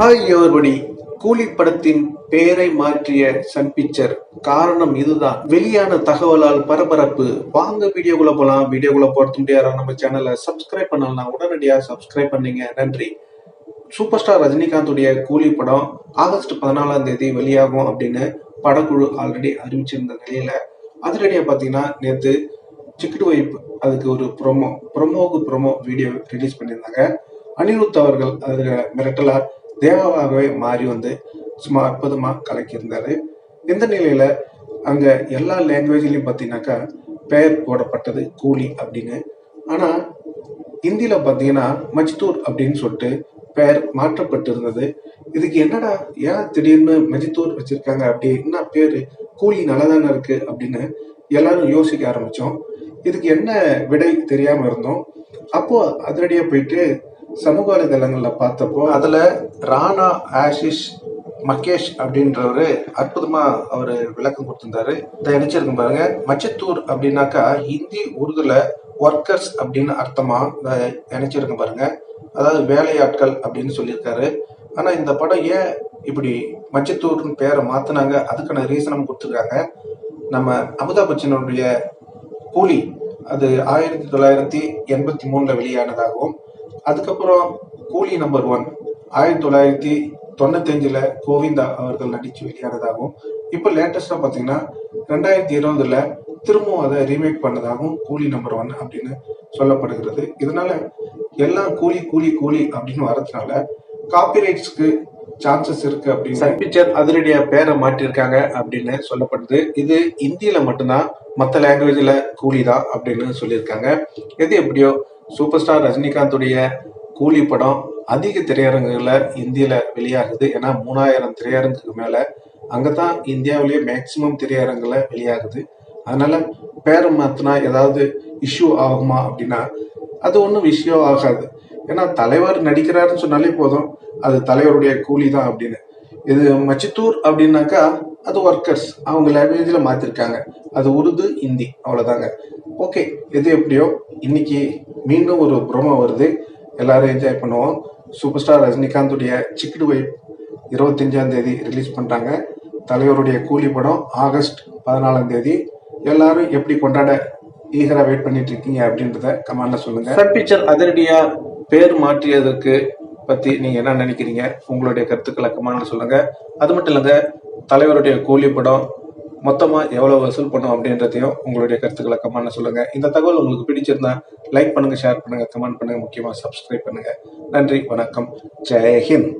Hi everybody கூலி படத்தின் பெயரை மாற்றிய சன் பிக்சர். காரணம் இதுதான். வெளியான தகவலால் பரபரப்பு. வாங்க வீடியோக்குள்ள போலாம். வீடியோக்குள்ள போறது முடியாத நம்ம சேனலை சப்ஸ்கிரைப் பண்ணலாம் உடனடியாக சப்ஸ்கிரைப் பண்ணீங்க. நன்றி. சூப்பர் ஸ்டார் ரஜினிகாந்துடைய கூலி படம் ஆகஸ்ட் பதினாலாம் தேதி வெளியாகும் அப்படின்னு படக்குழு ஆல்ரெடி அறிவிச்சிருந்த நிலையில அதிரடியாக பார்த்தீங்கன்னா நேற்று சிக்கெட் வைப்பு அதுக்கு ஒரு ப்ரோமோ ப்ரொமோவுக்கு ப்ரோமோ வீடியோ ரிலீஸ் பண்ணியிருந்தாங்க. அனிருத் அவர்கள் அதில் மிரட்டலாக தேவாவாகவே மாறி வந்து சும்மா அற்புதமாக கலக்கியிருந்தார். இந்த நிலையில் அங்கே எல்லா லாங்குவேஜ்லையும் பார்த்தீங்கன்னாக்கா பெயர் போடப்பட்டது கூலி அப்படின்னு. ஆனால் இந்தியில் பார்த்தீங்கன்னா மஜ்தூர் அப்படின்னு சொல்லிட்டு பெயர் மாற்றப்பட்டிருந்தது. இதுக்கு என்னடா ஏன் திடீர்னு மஜித்தூர் வச்சிருக்காங்க அப்படி? என்ன பேர்? கூலி நல்லாதானே இருக்கு அப்படின்னு எல்லாரும் யோசிக்க ஆரம்பித்தோம் இதுக்கு என்ன விடை தெரியாமல் இருந்தோம். அப்போ அதிரடியாக போயிட்டு சமூக வலைதளங்களில் பார்த்தப்போ அதில் ராணா ஆஷிஷ் மகேஷ் அப்படின்றவரு அற்புதமாக அவர் விளக்கம் கொடுத்துருந்தாரு. இதை நினைச்சிருக்கும் பாருங்க. மச்சத்தூர் அப்படின்னாக்கா ஹிந்தி உருதுல ஒர்க்கர்ஸ் அப்படின்னு அர்த்தமாக இதை பாருங்க. அதாவது வேலையாட்கள் அப்படின்னு சொல்லியிருக்காரு. ஆனால் இந்த படம் ஏன் இப்படி மச்சத்தூர்னு பேரை மாற்றினாங்க அதுக்கான ரீசனும் கொடுத்துருக்காங்க. நம்ம அமிதாப் பச்சனுடைய கூலி அது ஆயிரத்தி தொள்ளாயிரத்தி எண்பத்தி மூணில் வெளியானதாகவும் அதுக்கப்புறம் கூலி நம்பர் ஒன் ஆயிரத்தி தொள்ளாயிரத்தி தொண்ணூத்தஞ்சுல கோவிந்தா அவர்கள் நடிச்சு வெளியானதாகவும் இப்போ லேட்டஸ்டா பாத்தீங்கன்னா ரெண்டாயிரத்தி இருபதுல திரும்பவும் அதை ரீமேக் பண்ணதாகவும் கூலி நம்பர் ஒன் அப்படின்னு சொல்லப்படுகிறது. இதனால எல்லாம் கூலி கூலி கூலி அப்படின்னு வரதுனால காப்பிரைட்ஸ்க்கு சான்சஸ் இருக்கு அப்படின்னு சன் பிக்சர் அதனுடைய பேரை மாற்றிருக்காங்க அப்படின்னு சொல்லப்படுது. இது இந்தியில மட்டும்தான் மற்ற லாங்குவேஜில் கூலி தான் அப்படின்னு சொல்லியிருக்காங்க. எது எப்படியோ சூப்பர் ஸ்டார் ரஜினிகாந்துடைய கூலி படம் அதிக திரையரங்குகளில் இந்தியில் வெளியாகுது. ஏன்னா மூணாயிரம் திரையரங்குக்கு அங்கே தான் இந்தியாவிலேயே மேக்சிமம் திரையரங்குல வெளியாகுது. அதனால் பேரை மாத்தினா ஏதாவது இஷ்யூ ஆகுமா அப்படின்னா அது ஒன்றும் விஷயம் ஆகாது. ஏன்னா தலைவர் நடிக்கிறாருன்னு சொன்னாலே போதும். அது தலைவருடைய கூலி தான் அப்படின்னு. இது மச்சித்தூர் அப்படின்னாக்கா அது ஒர்க்கர்ஸ் அவங்க லாங்குவேஜில் மாற்றிருக்காங்க அது உருது ஹிந்தி அவ்வளோதாங்க ஓகே எது எப்படியோ இன்னைக்கு மீண்டும் ஒரு ப்ரோமோ வருது. எல்லாரும் என்ஜாய் பண்ணுவோம். சூப்பர் ஸ்டார் ரஜினிகாந்துடைய சிக்கிடு வைப் இருபத்தஞ்சாம் தேதி ரிலீஸ் பண்ணுறாங்க தலைவருடைய கூலி படம் ஆகஸ்ட் பதினாலாம் தேதி. எல்லாரும் எப்படி கொண்டாட ஈகரா வெயிட் பண்ணிட்டு இருக்கீங்க அப்படின்றத கமெண்ட்ல சொல்லுங்க. சன் பிக்சர் அதிரடியா பேர் மாற்றியதற்கு பத்தி நீங்க என்ன நினைக்கிறீங்க? உங்களுடைய கருத்துக்களை கமெண்ட்ல சொல்லுங்க. அது மட்டும் இல்லைங்க தலைவருடைய கூலி படம் மொத்தமா எவ்வளவு வசூல் பண்ணும் அப்படின்றதையும் உங்களுடைய கருத்துக்களை கமெண்ட்ல சொல்லுங்க. இந்த தகவல் உங்களுக்கு பிடிச்சிருந்தா லைக் பண்ணுங்க ஷேர் பண்ணுங்க கமெண்ட் பண்ணுங்க முக்கியமாக சப்ஸ்கிரைப் பண்ணுங்க. நன்றி வணக்கம். ஜெயஹிந்த்